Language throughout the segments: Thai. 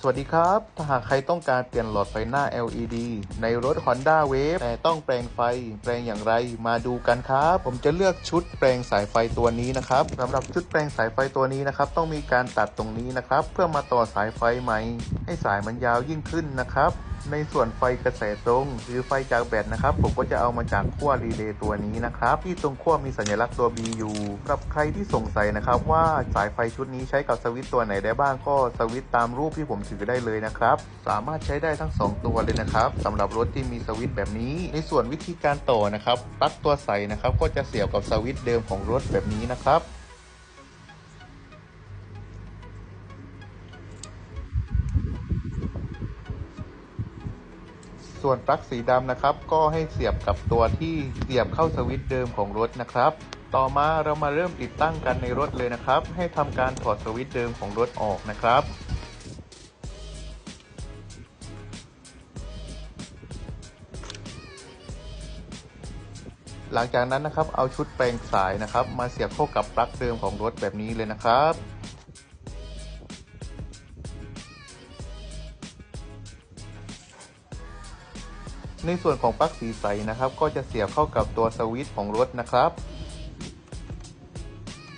สวัสดีครับ ถ้าหากใครต้องการเปลี่ยนหลอดไฟหน้า LED ในรถ Honda Wave แต่ต้องแปลงไฟ แปลงอย่างไร มาดูกันครับ ผมจะเลือกชุดแปลงสายไฟตัวนี้นะครับสำหรับชุดแปลงสายไฟตัวนี้นะครับ ต้องมีการตัดตรงนี้นะครับ เพื่อมาต่อสายไฟใหม่ ให้สายมันยาวยิ่งขึ้นนะครับในส่วนไฟกระแสตรงหรือไฟจากแบตนะครับ ผมก็จะเอามาจากขั้วรีเลย์ตัวนี้นะครับ ที่ตรงขั้วมีสัญลักษณ์ตัว B อยู่สำหรับใครที่สงสัยนะครับว่าสายไฟชุดนี้ใช้กับสวิตตัวไหนได้บ้างก็สวิตตามรูปที่ผมถือได้เลยนะครับ สามารถใช้ได้ทั้ง 2 ตัวเลยนะครับสำหรับรถที่มีสวิตแบบนี้ ในส่วนวิธีการต่อนะครับปลั๊กตัวใสนะครับก็จะเสียบกับสวิตเดิมของรถแบบนี้นะครับ ส่วนปลั๊กสีดำนะครับ ก็ให้เสียบกับตัวที่เสียบเข้าสวิตช์เดิมของรถนะครับ ต่อมาเรามาเริ่มติดตั้งกันในรถเลยนะครับ ให้ทำการถอดสวิตช์เดิมของรถออกนะครับหลังจากนั้นนะครับเอาชุดแปลงสายนะครับ มาเสียบเข้ากับปลั๊กเดิมของรถแบบนี้เลยนะครับ ในส่วนของปลั๊กสีใสนะครับ ก็จะเสียบเข้ากับตัวสวิตช์ของรถนะครับ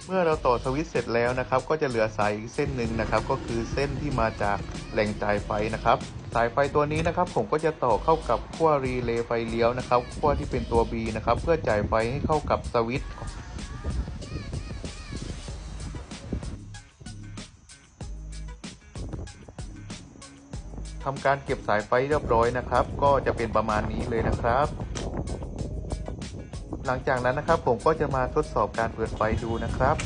เมื่อเราต่อสวิตช์เสร็จแล้วนะครับ ก็จะเหลือสายอีกเส้นหนึ่งนะครับ ก็คือเส้นที่มาจากแหล่งจ่ายไฟนะครับ สายไฟตัวนี้นะครับ ผมก็จะต่อเข้ากับขั้วรีเลย์ไฟเลี้ยวนะครับขั้วที่เป็นตัว B นะครับ เพื่อจ่ายไฟให้เข้ากับสวิตช์ ทำการเก็บสายไฟเรียบร้อยนะครับ ก็จะเป็นประมาณนี้เลยนะครับ หลังจากนั้นนะครับผมก็จะมาทดสอบการเปิดไฟดูนะครับ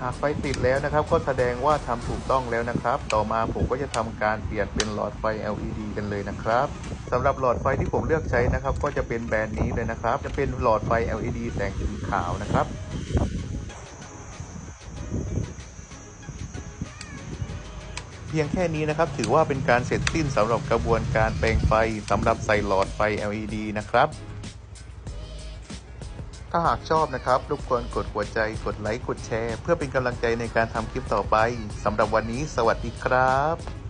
หากไฟติดแล้วนะครับ ก็แสดงว่าทำถูกต้องแล้วนะครับ ต่อมาผมก็จะทำการเปลี่ยนเป็นหลอดไฟ LED กันเลยนะครับสำหรับหลอดไฟที่ผมเลือกใช้นะครับ ก็จะเป็นแบรนด์นี้เลยนะครับ จะเป็นหลอดไฟ LED แสงสีขาวนะครับ พียงแค่นี้นะครับ ถือว่าเป็นการเสร็จสิ้นสำหรับกระบวนการแปลงไฟสำหรับใส่หลอดไฟ LED นะครับ ถ้าหากชอบนะครับรบกวนกดหัวใจกดไลค์กดแชร์ เพื่อเป็นกำลังใจในการทำคลิปต่อไปสำหรับวันนี้ สวัสดีครับ